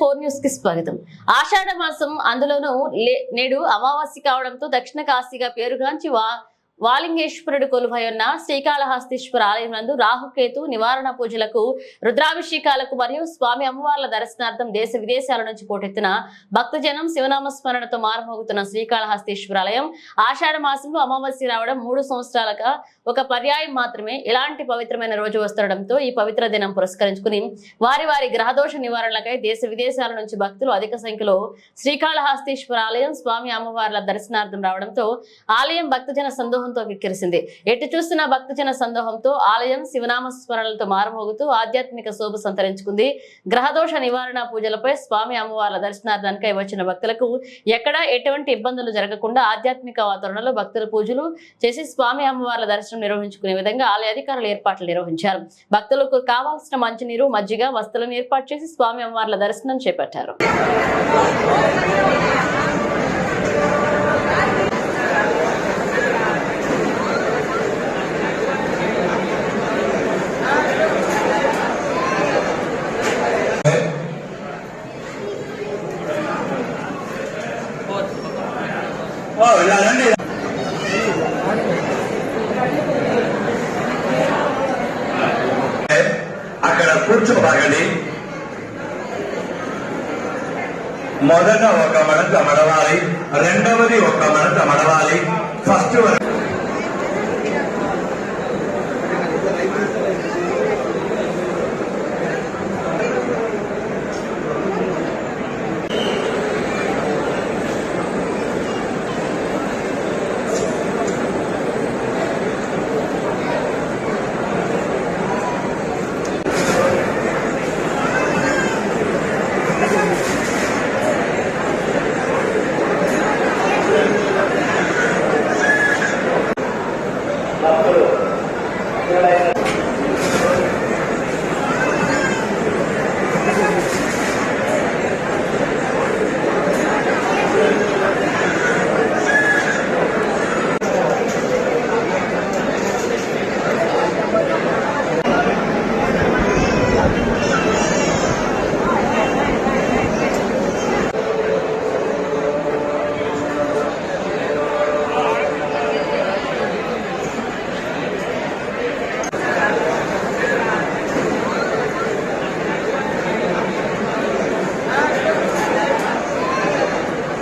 Four న్యూస్కి స్వాగతం. ఆషాఢ మాసం అందులోనూ లే- నేడు అమావాస్య కావడంతో దక్షిణ కాశీగా పేరుగాంచి వా వాలింగేశ్వరుడు కొలువై ఉన్న శ్రీకాళహస్తీశ్వర ఆలయం నందు రాహుకేతు నివారణ పూజలకు రుద్రాభిషేకాలకు మరియు స్వామి అమ్మవార్ల దర్శనార్థం దేశ విదేశాల నుంచి పోటెత్తిన భక్తజనం శివనామ స్మరణతో మారుమోగుతున్న శ్రీకాళహస్తీశ్వర ఆలయం ఆషాఢ మాసంలో అమావాస్య రావడం మూడు సంవత్సరాలుగా ఒక పర్యాయం మాత్రమే. ఇలాంటి పవిత్రమైన రోజు వస్తుండటంతో ఈ పవిత్ర దినం పురస్కరించుకుని వారి వారి గ్రహదోష నివారణలకై దేశ విదేశాల నుంచి భక్తులు అధిక సంఖ్యలో శ్రీకాళహస్తీశ్వర ఆలయం స్వామి అమ్మవార్ల దర్శనార్థం రావడంతో ఆలయం భక్తజన సందోహం సందోహంతో కిక్కిరిసింది ఎటు చూస్తున్న భక్తజన సందోహంతో ఆలయం శివనామ స్మరణలతో మారుమోగుతూ ఆధ్యాత్మిక శోభ సంతరించుకుంది. గ్రహదోష నివారణ పూజలపై స్వామి అమ్మవార్ల దర్శనార్థానికై వచ్చిన భక్తులకు ఎక్కడా ఎటువంటి ఇబ్బందులు జరగకుండా ఆధ్యాత్మిక వాతావరణంలో భక్తులు పూజలు చేసి స్వామి అమ్మవార్ల దర్శనం నిర్వహించుకునే విధంగా ఆలయ అధికారులు ఏర్పాట్లు నిర్వహించారు. భక్తులకు కావాల్సిన మంచినీరు మజ్జిగ వస్తువులను ఏర్పాటు చేసి స్వామి అమ్మవార్ల దర్శనం చేపట్టారు. వెళ్ళాలండి. అక్కడ కూర్చోబాగండి మొదట ఒక మడత మడవాలి రెండవది ఒక మడత మడవాలి ఫస్ట్ వరకు